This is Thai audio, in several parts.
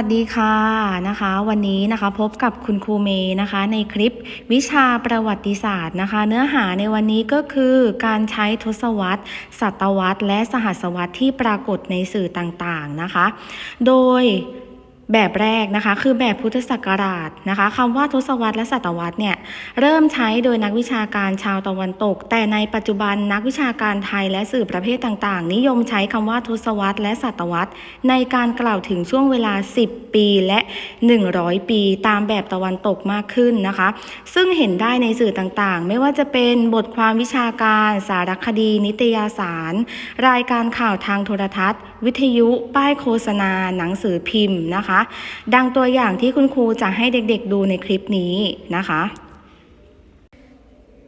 วัสดีค่ะนะคะ วันนี้นะคะพบกับคุณครูเมย์นะคะ ในคลิปวิชาประวัติศาสตร์นะคะ เนื้อหาในวันนี้ก็คือการใช้ทศวรรษ ศตวรรษ และสหัสวรรษที่ปรากฏในสื่อต่างๆนะคะ โดย แบบแรกนะคะคือแบบพุทธศักราชนะคะคำว่าทศวรรษและศตวรรษเนี่ยเริ่มใช้โดยนักวิชาการชาวตะวันตก แต่ในปัจจุบันนักวิชาการไทยและสื่อประเภทต่างๆ นิยมใช้คำว่าทศวรรษและศตวรรษ ในการกล่าวถึงช่วงเวลา 10 ปีและ 100 ปีตามแบบตะวันตกมากขึ้นนะคะ ซึ่งเห็นได้ในสื่อต่างๆ ไม่ว่าจะเป็นบทความวิชาการ สารคดี นิตยสาร รายการข่าวทางโทรทัศน์วิทยุ ป้ายโฆษณา หนังสือพิมพ์นะคะ ดังตัวอย่างที่คุณครูจะให้เด็กๆดูในคลิปนี้นะคะ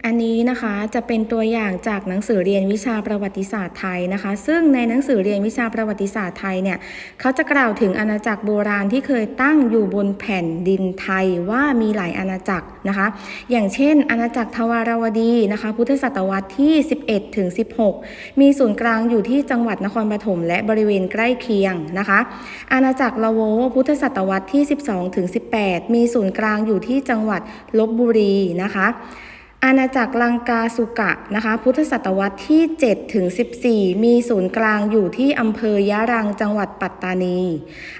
อันนี้นะคะจะเป็นตัวอย่างจากหนังสือเรียนวิชาประวัติศาสตร์ไทยนะคะ ซึ่งในหนังสือเรียนวิชาประวัติศาสตร์ไทยเนี่ยเขาจะกล่าวถึงอาณาจักรโบราณที่เคยตั้งอยู่บนแผ่นดินไทยว่ามีหลายอาณาจักรนะคะ อย่างเช่น อาณาจักรทวารวดีนะคะ พุทธศตวรรษที่ 11ถึง16 มีศูนย์กลางอยู่ที่จังหวัดนครปฐมและบริเวณใกล้เคียงนะคะ อาณาจักรละโวพุทธศตวรรษที่ 12ถึง18 มีศูนย์กลางอยู่ที่จังหวัดลบบุรีนะคะ อาณาจักรลังกาสุกะนะคะ พุทธศตวรรษที่ 7 ถึง 14 มีศูนย์กลางอยู่ที่อำเภอยะรังจังหวัดปัตตานี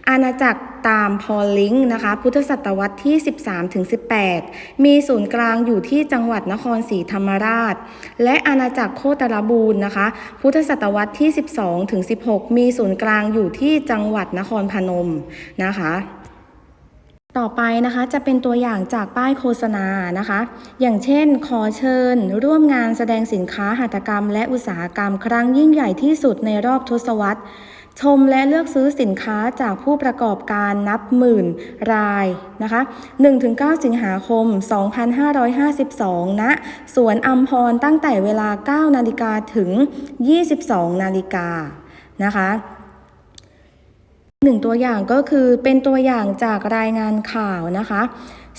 อาณาจักรตามพอลิงนะคะ พุทธศตวรรษที่ 13 ถึง 18 มีศูนย์กลางอยู่ที่จังหวัดนครศรีธรรมราช และอาณาจักรโคตรบูรณ์นะคะ พุทธศตวรรษที่ 12 ถึง 16 มีศูนย์กลางอยู่ที่จังหวัดนครพนมนะคะ ต่อไปนะคะจะเป็นตัวอย่างจากป้ายโฆษณานะคะ อย่างเช่น ขอเชิญ ร่วมงานแสดงสินค้าหัตถกรรม และอุตสาหกรรมครั้งยิ่งใหญ่ที่สุดในรอบทศวรรษ ชมและเลือกซื้อสินค้าจากผู้ประกอบการนับหมื่นรายนะคะ1-9 สิงหาคม 2552ณสวนอัมพรตั้งแต่เวลา 9 นาฬิกาถึง 22 นาฬิกานะคะ หนึ่งตัวอย่างก็คือเป็นตัวอย่างจากรายงานข่าวนะคะ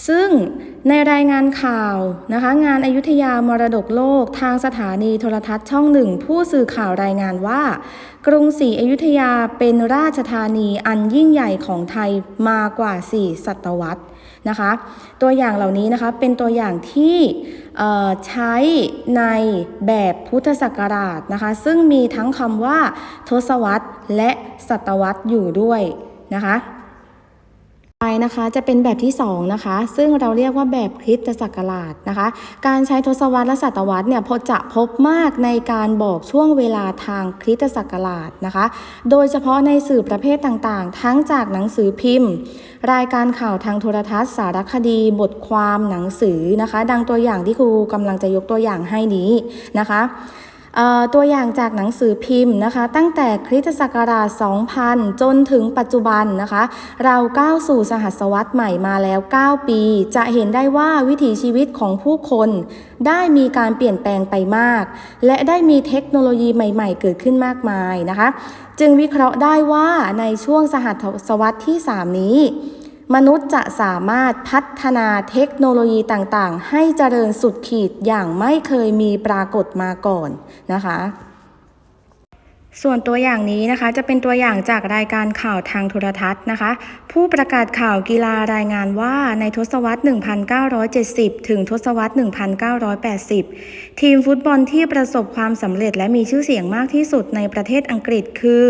ซึ่งในรายงานข่าวนะคะ งานอายุทยามรดกโลกทางสถานีโทรทัศน์ช่องหนึ่งผู้สื่อข่าวรายงานว่า กรุงศรีอยุธยาเป็นราชธานีอันยิ่งใหญ่ของไทยมากว่า 4 ศตวรรษ นะคะ ตัวอย่างเหล่านี้นะคะเป็นตัวอย่างที่ใช้ในแบบพุทธศักราชนะคะ ซึ่งมีทั้งคำว่าทศวรรษและศตวรรษอยู่ด้วยนะคะ ไปนะคะจะเป็นแบบที่2นะคะซึ่งเราเรียกว่าแบบคริสตศักราชนะคะ การใช้ทศวรรษและศตวรรษเนี่ยพอจะพบมากในการบอกช่วงเวลาทางคริสตศักราชนะคะ โดยเฉพาะในสื่อประเภทต่างๆ ทั้งจากหนังสือพิมพ์ รายการข่าวทางโทรทัศน์ สารคดี บทความหนังสือนะคะ ดังตัวอย่างที่ครูกำลังจะยกตัวอย่างให้นี้นะคะ ตัวอย่างจากหนังสือพิมพ์นะคะ ตั้งแต่คริสตศักราช 2000 จนถึงปัจจุบันนะคะ เราก้าวสู่สหัสวรรษใหม่มาแล้ว 9 ปี จะเห็นได้ว่าวิถีชีวิตของผู้คนได้มีการเปลี่ยนแปลงไปมาก และได้มีเทคโนโลยีใหม่ ๆ เกิดขึ้นมากมายนะคะ จึงวิเคราะห์ได้ว่าในช่วงสหัสวรรษที่ 3 นี้ มนุษย์จะสามารถพัฒนาเทคโนโลยีต่างๆ ให้เจริญสุดขีดอย่างไม่เคยมีปรากฏมาก่อนนะคะ ส่วนตัวอย่างนี้นะคะจะเป็นตัวอย่างจากรายการข่าวทางโทรทัศน์นะคะ ผู้ประกาศข่าวกีฬารายงานว่าในทศวรรษ 1970 ถึงทศวรรษ 1980 ทีมฟุตบอลที่ประสบความสำเร็จและมีชื่อเสียงมากที่สุดในประเทศอังกฤษคือ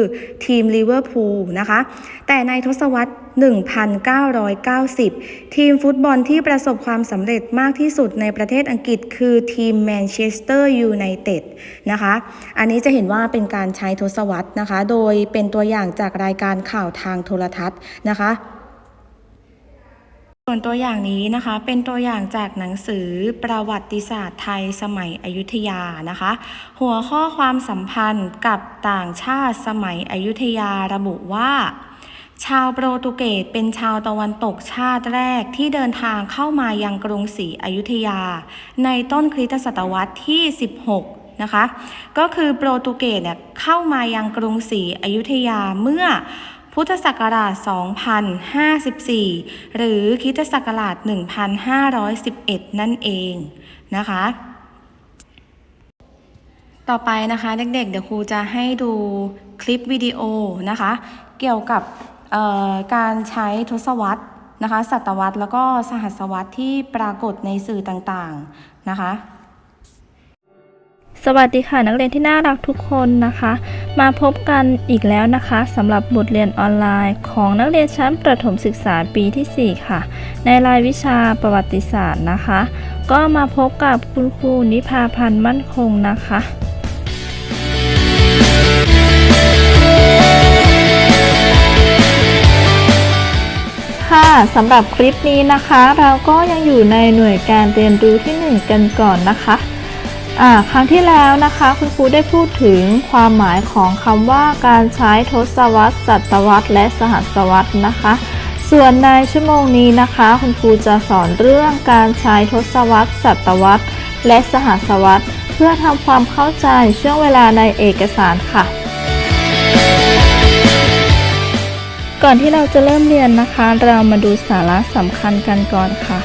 ทีมลิเวอร์พูลนะคะ แต่ในทศวรรษ1990 ทีมฟุตบอลที่ประสบความสำเร็จมากที่สุดในประเทศอังกฤษ คือทีมแมนเชสเตอร์ยูไนเต็ดนะคะ อันนี้จะเห็นว่าเป็นการใช้ทศวรรษนะคะ โดยเป็นตัวอย่างจากรายการข่าวทางโทรทัศน์นะคะส่วนตัวอย่างนี้นะคะเป็นตัวอย่างจากหนังสือประวัติศาสตร์ไทยสมัยอยุธยานะคะ หัวข้อความสัมพันธ์กับต่างชาติสมัยอยุธยาระบุว่า ชาวโปรตุเกสเป็นชาวตะวันตกชาติแรกที่เดินทางเข้ามายังกรุงศรีอยุธยา ในต้นคริสตศตวรรษที่ 16 นะคะ ก็คือโปรตุเกสเนี่ยเข้ามายังกรุงศรีอยุธยาเมื่อพุทธศักราช 2054 หรือคริสตศักราช 1511 นั่นเองนะคะ ต่อไปนะคะเด็กๆ เดี๋ยวครูจะให้ดูคลิปวิดีโอนะคะ เกี่ยวกับ การใช้ทศวรรษนะคะศตวรรษแล้วก็สหัสวรรษที่ปรากฏในสื่อต่างๆนะคะ สวัสดีค่ะนักเรียนที่น่ารักทุกคนนะคะ มาพบกันอีกแล้วนะคะสำหรับบทเรียนออนไลน์ ของนักเรียนชั้นประถมศึกษาปีที่ 4 ค่ะ ในรายวิชาประวัติศาสตร์นะคะ ก็มาพบกับคุณครูนิพาพันธ์มั่นคงนะคะ ค่ะสำหรับคลิปนี้นะคะ เราก็ยังอยู่ในหน่วยการเรียนรู้ที่ 1 กันก่อนนะคะอ่าครั้งที่แล้วนะคะคุณครูได้พูดถึงความหมายของคำว่าการใช้ทศวรรษศตวรรษและสหัสวรรษนะคะ ส่วนในชั่วโมงนี้นะคะ คุณครูจะสอนเรื่องการใช้ทศวรรษศตวรรษและสหัสวรรษเพื่อทำความเข้าใจช่วงเวลาในเอกสารค่ะ ก่อนที่เราจะเริ่มเรียนนะคะ เรามาดูสาระสำคัญกันก่อนค่ะ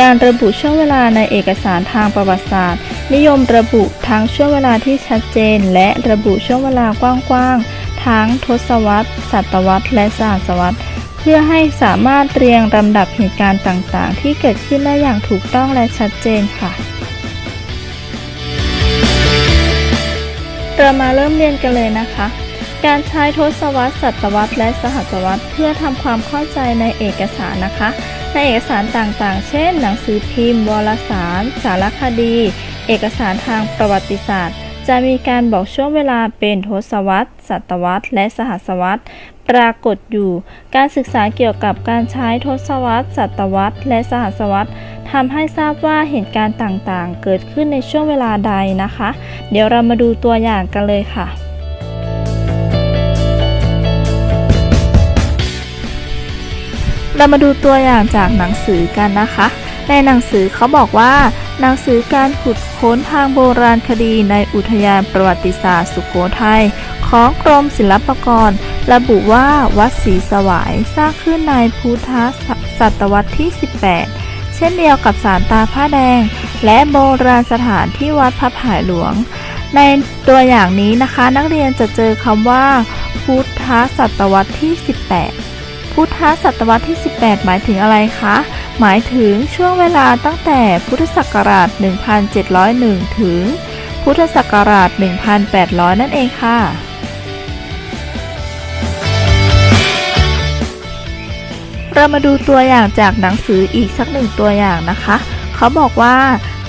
การระบุช่วงเวลาในเอกสารทางประวัติศาสตร์ นิยมระบุทั้งช่วงเวลาที่ชัดเจน และระบุช่วงเวลากว้างๆ ทั้งทศวรรษ ศตวรรษ และสหัสวรรษ เพื่อให้สามารถเรียงลำดับเหตุการณ์ต่างๆ ที่เกิดขึ้นได้อย่างถูกต้องและชัดเจนค่ะเรามาเริ่มเรียนกันเลยนะคะ การใช้ทศวรรษศตวรรษและสหัสวรรษเพื่อทำความเข้าใจในเอกสารนะคะ ในเอกสารต่างๆ เช่น หนังสือพิมพ์ วารสาร สารคดี เอกสารทางประวัติศาสตร์ จะมีการบอกช่วงเวลาเป็นทศวรรษศตวรรษ และสหัสวรรษปรากฏอยู่ การศึกษาเกี่ยวกับการใช้ทศวรรษศตวรรษ และสหัสวรรษทำให้ทราบว่าเหตุการณ์ต่างๆ เกิดขึ้นในช่วงเวลาใดนะคะ เดี๋ยวเรามาดูตัวอย่างกันเลยค่ะ เรามาดูตัวอย่างจากหนังสือกันนะคะ ในหนังสือเขาบอกว่า หนังสือการขุดค้นทางโบราณคดีในอุทยานประวัติศาสตร์สุโขทัยของกรมศิลปากร ระบุว่าวัดศรีสวายสร้างขึ้นในพุทธศตวรรษที่ 18 เช่นเดียวกับศาลตาผ้าแดง และโบราณสถานที่วัดพระผายหลวง ในตัวอย่างนี้นะคะนักเรียนจะเจอคำว่า พุทธศตวรรษที่ 18 พุทธศตวรรษที่ 18 หมายถึงอะไรคะ หมายถึงช่วงเวลาตั้งแต่พุทธศักราช 1701 ถึง พุทธศักราช 1800 นั่นเองค่ะ เรามาดูตัวอย่างจากหนังสืออีกสักหนึ่งตัวอย่างนะคะ เขาบอกว่า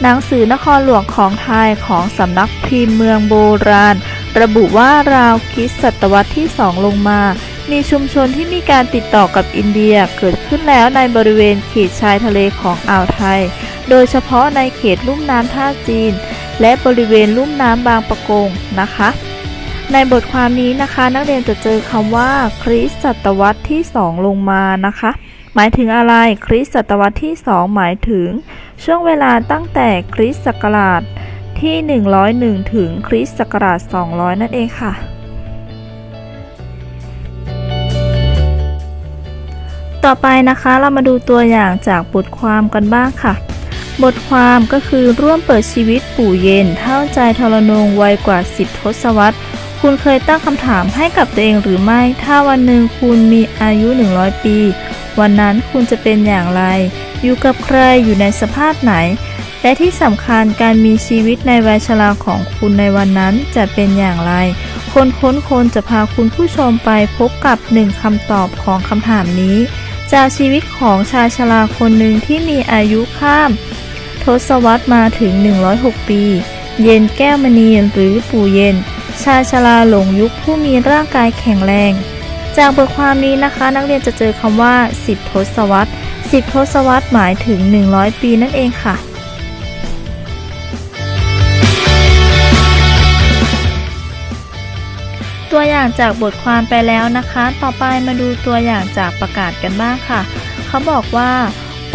หนังสือนครหลวงของไทยของสำนักพิมพ์เมืองโบราณ ระบุว่าราวคริสต์ศตวรรษที่2ลงมา มีชุมชนที่มีการติดต่อกับอินเดียเกิดขึ้นแล้วในบริเวณเขตชายทะเลของอ่าวไทย โดยเฉพาะในเขตลุ่มน้ำท่าจีน และบริเวณลุ่มน้ำบางปะกงนะคะ ในบทความนี้นะคะนักเรียนจะเจอคำว่า คริสต์ศตวรรษที่ 2 ลงมานะคะ หมายถึงอะไรคริสต์ศตวรรษที่ 2 หมายถึง ช่วงเวลาตั้งแต่คริสต์ศักราชที่ 101 ถึงคริสต์ศักราช 200 นั่นเองค่ะ ต่อไปนะคะเรามาดูตัวอย่างจากบทความกันบ้างค่ะ บทความก็คือร่วมเปิดชีวิตปู่เย็นเท่าใจทรนงวัยกว่า 10 ทศวรรษ คุณเคยตั้งคำถามให้กับตัวเองหรือไม่ ถ้าวันหนึ่งคุณมีอายุ 100 ปี วันนั้นคุณจะเป็นอย่างไร อยู่กับใครอยู่ในสภาพไหน และที่สำคัญการมีชีวิตในวัยชราของคุณในวันนั้นจะเป็นอย่างไรคนค้นคนจะพาคุณผู้ชมไปพบกับหนึ่งคำตอบของคำถามนี้ จากชีวิตของชายชราคนหนึ่งที่มีอายุข้าม ทศวรรษมาถึง 106 ปี เย็นแก้วมณีหรือปู่เย็น ชายชราหลงยุคผู้มีร่างกายแข็งแรง จากบทความนี้นะคะนักเรียนจะเจอคำว่า 10 ทศวรรษ 10 ทศวรรษหมายถึง 100 ปีนั่นเองค่ะ ตัวอย่างจากบทความไปแล้วนะคะ ต่อไปมาดูตัวอย่างจากประกาศกันบ้างค่ะ เขาบอกว่า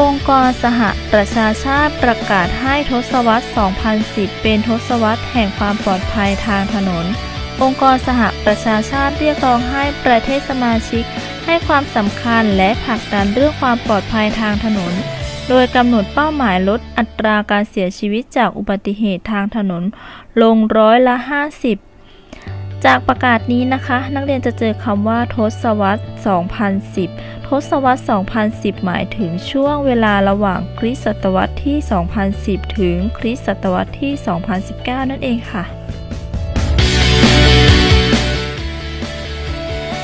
องค์กรสหประชาชาติประกาศให้ทศวรรษ 2010 เป็นทศวรรษแห่งความปลอดภัยทางถนน องค์กรสหประชาชาติเรียกร้องให้ประเทศสมาชิก ให้ความสำคัญและผลักดันเรื่องความปลอดภัยทางถนน โดยกำหนดเป้าหมายลดอัตราการเสียชีวิตจากอุบัติเหตุทางถนน ลงร้อยละ 50 จากประกาศนี้นะคะ นักเรียนจะเจอคำว่าทศวรรษ 2010 ทศวรรษ 2010 หมายถึงช่วงเวลาระหว่างคริสตศตวรรษที่ 2010 ถึงคริสตศตวรรษที่ 2019 นั่นเองค่ะ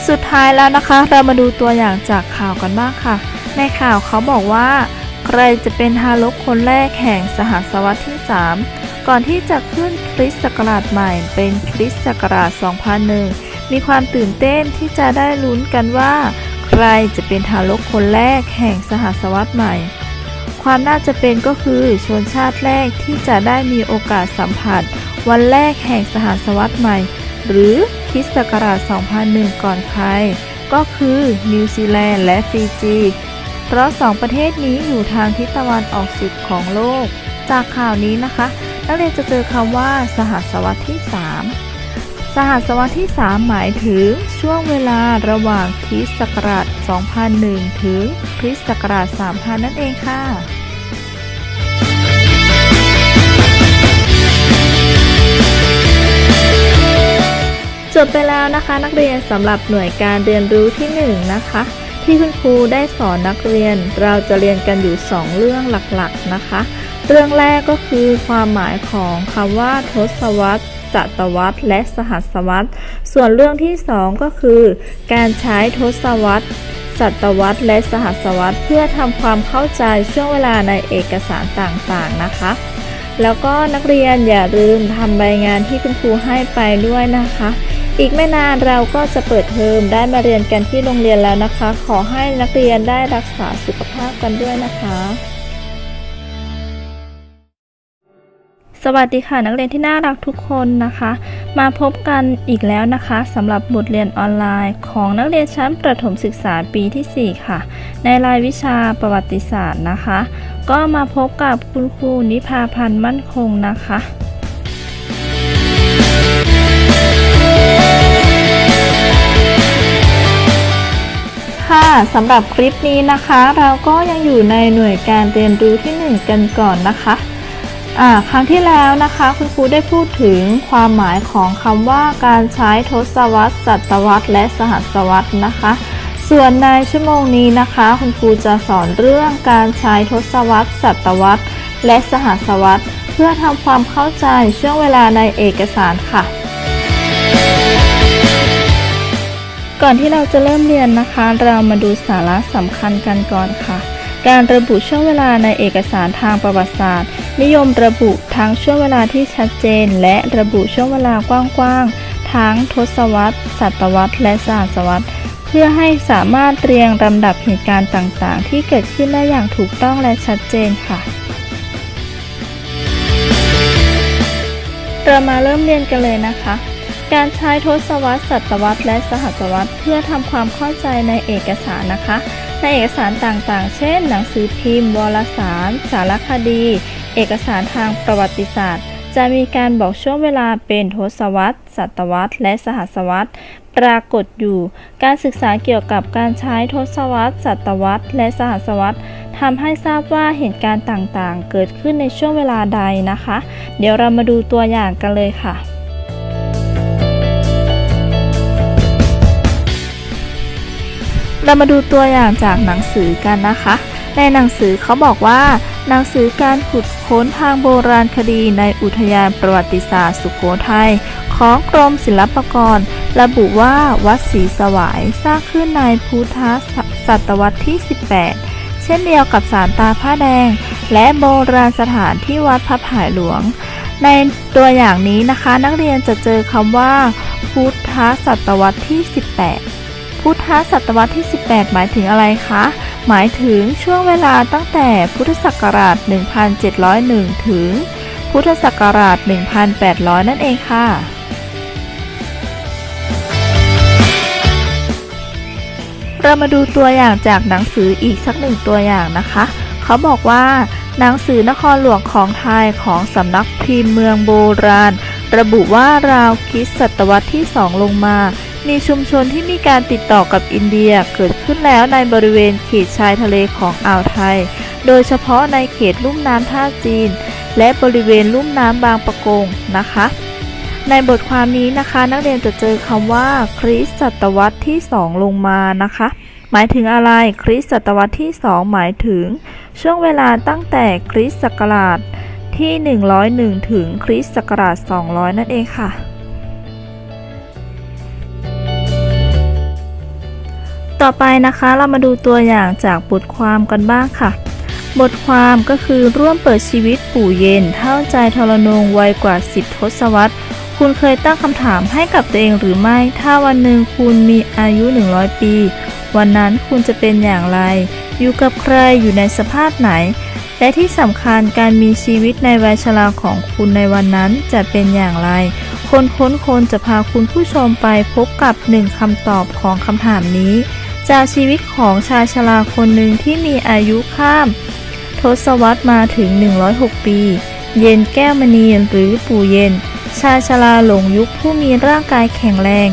สุดท้ายแล้วนะคะ เรามาดูตัวอย่างจากข่าวกันบ้างค่ะ ในข่าวเขาบอกว่า ใครจะเป็นทารกคนแรกแห่งสหัสวรรษที่ 3 ก่อนที่จะขึ้นคริสต์ศักราชใหม่เป็นคริสต์ศักราช 2001 มีความตื่นเต้นที่จะได้ลุ้นกันว่า ใครจะเป็นทารกคนแรกแห่งสหัสวรรษใหม่ ความน่าจะเป็นก็คือชนชาติแรกที่จะได้มีโอกาสสัมผัส วันแรกแห่งสหัสวรรษใหม่ หรือคริสต์ศักราช 2001 ก่อนใคร ก็คือนิวซีแลนด์และฟิจีเพราะสองประเทศนี้อยู่ทางทิศตะวันออกสุดของโลก จากข่าวนี้นะคะ นักเรียนจะเจอคำว่า สหัสวรรษที่ 3 สหัสวรรษที่ 3 หมายถึงช่วงเวลาระหว่างคริสต์ศักราช 2001 ถึงคริสต์ศักราช 3000 นั่นเองค่ะจบไปแล้วนะคะนักเรียนสำหรับหน่วยการเรียนรู้ที่ 1 นะคะ ที่คุณครูได้สอนนักเรียนเราจะเรียนกันอยู่ 2 เรื่องหลักๆนะคะ เรื่องแรกก็คือความหมายของคำว่าทศวรรษศตวรรษและสหัสวรรษ ส่วนเรื่องที่ 2 ก็คือ การใช้ทศวรรษศตวรรษและสหัสวรรษ เพื่อทำความเข้าใจช่วงเวลาในเอกสารต่างๆนะคะ แล้วก็นักเรียนอย่าลืมทำใบงานที่คุณครูให้ไปด้วยนะคะ อีกไม่นานเราก็จะเปิดเทอมได้มาเรียนกันที่โรงเรียนแล้วนะคะ ขอให้นักเรียนได้รักษาสุขภาพกันด้วยนะคะ สวัสดีค่ะนักเรียนที่น่ารักทุกคนนะคะ มาพบกันอีกแล้วนะคะสำหรับบทเรียนออนไลน์ ของนักเรียนชั้นประถมศึกษาปีที่ 4 ค่ะ ในรายวิชาประวัติศาสตร์นะคะ ก็มาพบกับคุณครูนิพาพันธ์มั่นคงนะคะค่ะสำหรับคลิปนี้นะคะ เราก็ยังอยู่ในหน่วยการเรียนรู้ที่ 1 กันก่อนนะคะ ครั้งที่แล้วนะคะคุณครูได้พูดถึงความหมายของคำว่าการใช้ทศวรรษศตวรรษและสหัสวรรษนะคะ ส่วนในชั่วโมงนี้นะคะ คุณครูจะสอนเรื่องการใช้ทศวรรษศตวรรษและสหัสวรรษเพื่อทำความเข้าใจช่วงเวลาในเอกสารค่ะ ก่อนที่เราจะเริ่มเรียนนะคะ เรามาดูสาระสำคัญกันก่อนค่ะ การระบุช่วงเวลาในเอกสารทางประวัติศาสตร์ นิยมระบุทั้งช่วงเวลาที่ชัดเจน และระบุช่วงเวลากว้างๆ ทั้งทศวรรษ ศตวรรษ และสหัสวรรษ เพื่อให้สามารถเรียงลำดับเหตุการณ์ต่างๆ ที่เกิดขึ้นได้อย่างถูกต้องและชัดเจนค่ะ เรามาเริ่มเรียนกันเลยนะคะ การใช้ทศวรรษ ศตวรรษ และสหวรรษ เพื่อทำความเข้าใจในเอกสารนะคะในเอกสารต่างๆ เช่น หนังสือพิมพ์ วารสาร สารคดี เอกสารทางประวัติศาสตร์ จะมีการบอกช่วงเวลาเป็นทศวรรษ ศตวรรษ และสหัสวรรษ ปรากฏอยู่ การศึกษาเกี่ยวกับการใช้ทศวรรษ ศตวรรษ และสหัสวรรษทำให้ทราบว่าเหตุการณ์ต่างๆ เกิดขึ้นในช่วงเวลาใดนะคะ เดี๋ยวเรามาดูตัวอย่างกันเลยค่ะเรามาดูตัวอย่างจากหนังสือกันนะคะ ในหนังสือเขาบอกว่า หนังสือการขุดค้นทางโบราณคดีในอุทยานประวัติศาสตร์สุโขทัยของกรมศิลปากร ระบุว่าวัดศรีสวายสร้างขึ้นในพุทธศตวรรษที่ 18 เช่นเดียวกับศาลตาผ้าแดง และโบราณสถานที่วัดพระผายหลวง ในตัวอย่างนี้นะคะ นักเรียนจะเจอคำว่า พุทธศตวรรษที่ 18 พุทธศตวรรษที่ 18 หมายถึงอะไรคะ หมายถึงช่วงเวลาตั้งแต่พุทธศักราช 1701 ถึง พุทธศักราช 1800 นั่นเองค่ะ เรามาดูตัวอย่างจากหนังสืออีกสักหนึ่งตัวอย่างนะคะ เขาบอกว่าหนังสือนครหลวงของไทยของสำนักพิมพ์เมืองโบราณ ระบุว่าราวคริสตศตวรรษที่2ลงมา มีชุมชนที่มีการติดต่อกับอินเดียเกิดขึ้นแล้วในบริเวณเขตชายทะเลของอ่าวไทย โดยเฉพาะในเขตลุ่มน้ำท่าจีน และบริเวณลุ่มน้ำบางปะกงนะคะ ในบทความนี้นะคะนักเรียนจะเจอคำว่าคริสตศตวรรษที่ 2 ลงมานะคะ หมายถึงอะไรคริสตศตวรรษที่ 2 หมายถึง ช่วงเวลาตั้งแต่คริสต์ศักราชที่ 101 ถึงคริสต์ศักราช 200 นั่นเองค่ะ ต่อไปนะคะเรามาดูตัวอย่างจากบทความกันบ้างค่ะ บทความก็คือร่วมเปิดชีวิตปู่เย็นเท่าใจทรนงวัยกว่า 10 ทศวรรษ คุณเคยตั้งคำถามให้กับตัวเองหรือไม่ ถ้าวันหนึ่งคุณมีอายุ 100 ปี วันนั้นคุณจะเป็นอย่างไร อยู่กับใครอยู่ในสภาพไหน และที่สำคัญการมีชีวิตในวัยชราของคุณในวันนั้นจะเป็นอย่างไรคนค้นคนจะพาคุณผู้ชมไปพบกับหนึ่งคำตอบของคำถามนี้ จากชีวิตของชายชราคนหนึ่งที่มีอายุข้าม ทศวรรษมาถึง 106 ปี เย็นแก้วมณีหรือปู่เย็น ชายชราหลงยุคผู้มีร่างกายแข็งแรง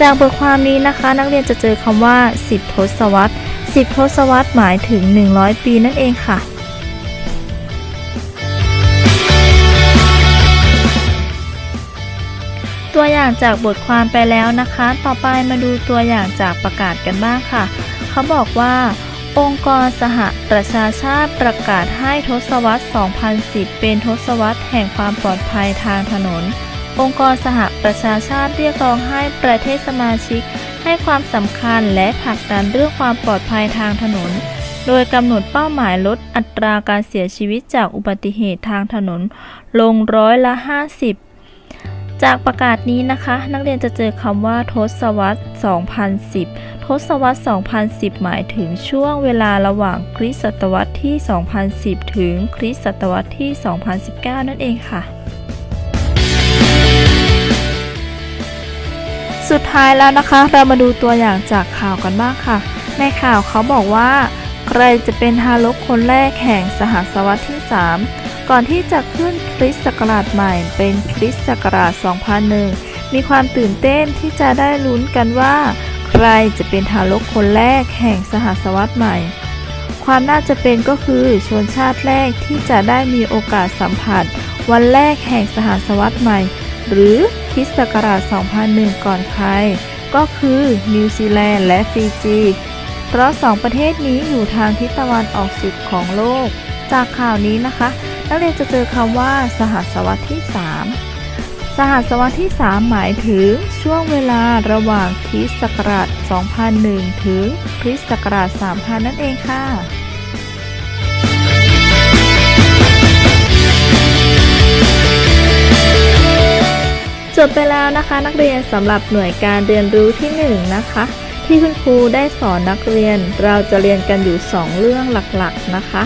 จากบทความนี้นะคะ นักเรียนจะเจอคำว่า 10 ทศวรรษ 10 ทศวรรษหมายถึง 100 ปีนั่นเองค่ะ ตัวอย่างจากบทความไปแล้วนะคะ ต่อไปมาดูตัวอย่างจากประกาศกันบ้างค่ะ เขาบอกว่า องค์กรสหประชาชาติประกาศให้ทศวรรษ 2010 เป็นทศวรรษแห่งความปลอดภัยทางถนน องค์กรสหประชาชาติเรียกร้องให้ประเทศสมาชิก ให้ความสำคัญและผลักดันเรื่องความปลอดภัยทางถนนโดยกำหนดเป้าหมายลดอัตราการเสียชีวิตจากอุบัติเหตุทางถนน ลงร้อยละ 50 จากประกาศนี้นะคะ นักเรียนจะเจอคำว่าทศวรรษ 2010 ทศวรรษ 2010 หมายถึงช่วงเวลาระหว่างคริสตศตวรรษที่ 2010 ถึงคริสตศตวรรษที่ 2019 นั่นเองค่ะ สุดท้ายแล้วนะคะ เรามาดูตัวอย่างจากข่าวกันบ้างค่ะ ในข่าวเขาบอกว่า ใครจะเป็นทารกคนแรกแห่งสหัสวรรษที่ 3 ก่อนที่จะขึ้นคริสต์ศักราชใหม่เป็นคริสต์ศักราช 2001 มีความตื่นเต้นที่จะได้ลุ้นกันว่า ใครจะเป็นทารกคนแรกแห่งสหัสวรรษใหม่ ความน่าจะเป็นก็คือชนชาติแรกที่จะได้มีโอกาสสัมผัส วันแรกแห่งสหัสวรรษใหม่ หรือคริสต์ศักราช 2001 ก่อนใคร ก็คือนิวซีแลนด์และฟิจีเพราะสองประเทศนี้อยู่ทางทิศตะวันออกสุดของโลก จากข่าวนี้นะคะ นักเรียนจะเจอคำว่า สหัสวรรษที่ 3 สหัสวรรษที่ 3 หมายถึงช่วงเวลาระหว่างคริสต์ศักราช 2001 ถึงคริสต์ศักราช 3000 นั่นเองค่ะจบไปแล้วนะคะนักเรียนสำหรับหน่วยการเรียนรู้ที่ 1 นะคะ ที่คุณครูได้สอนนักเรียนเราจะเรียนกันอยู่ 2 เรื่องหลักๆนะคะ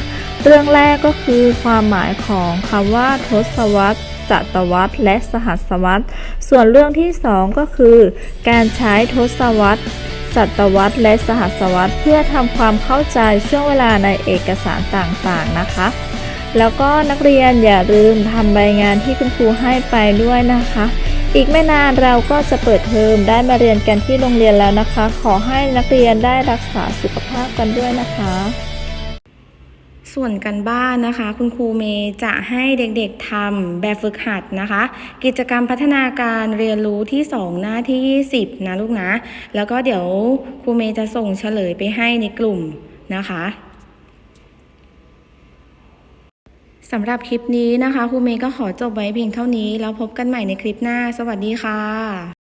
เรื่องแรกก็คือความหมายของคำว่าทศวรรษศตวรรษและสหัสวรรษ ส่วนเรื่องที่ 2 ก็คือ การใช้ทศวรรษศตวรรษและสหัสวรรษ เพื่อทำความเข้าใจช่วงเวลาในเอกสารต่างๆนะคะ แล้วก็นักเรียนอย่าลืมทำใบงานที่คุณครูให้ไปด้วยนะคะ อีกไม่นานเราก็จะเปิดเทอมได้มาเรียนกันที่โรงเรียนแล้วนะคะ ขอให้นักเรียนได้รักษาสุขภาพกันด้วยนะคะ ส่วนกันบ้านนะคะ คุณครูเมย์จะให้เด็กๆทำแบบฝึกหัดนะคะ กิจกรรมพัฒนาการเรียนรู้ที่ 2 หน้าที่ 20 นะลูกนะ แล้วก็เดี๋ยวครูเมย์จะส่งเฉลยไปให้ในกลุ่มนะคะสำหรับคลิปนี้นะคะครูเมย์ก็ขอจบไว้เพียงเท่านี้ แล้วพบกันใหม่ในคลิปหน้า สวัสดีค่ะ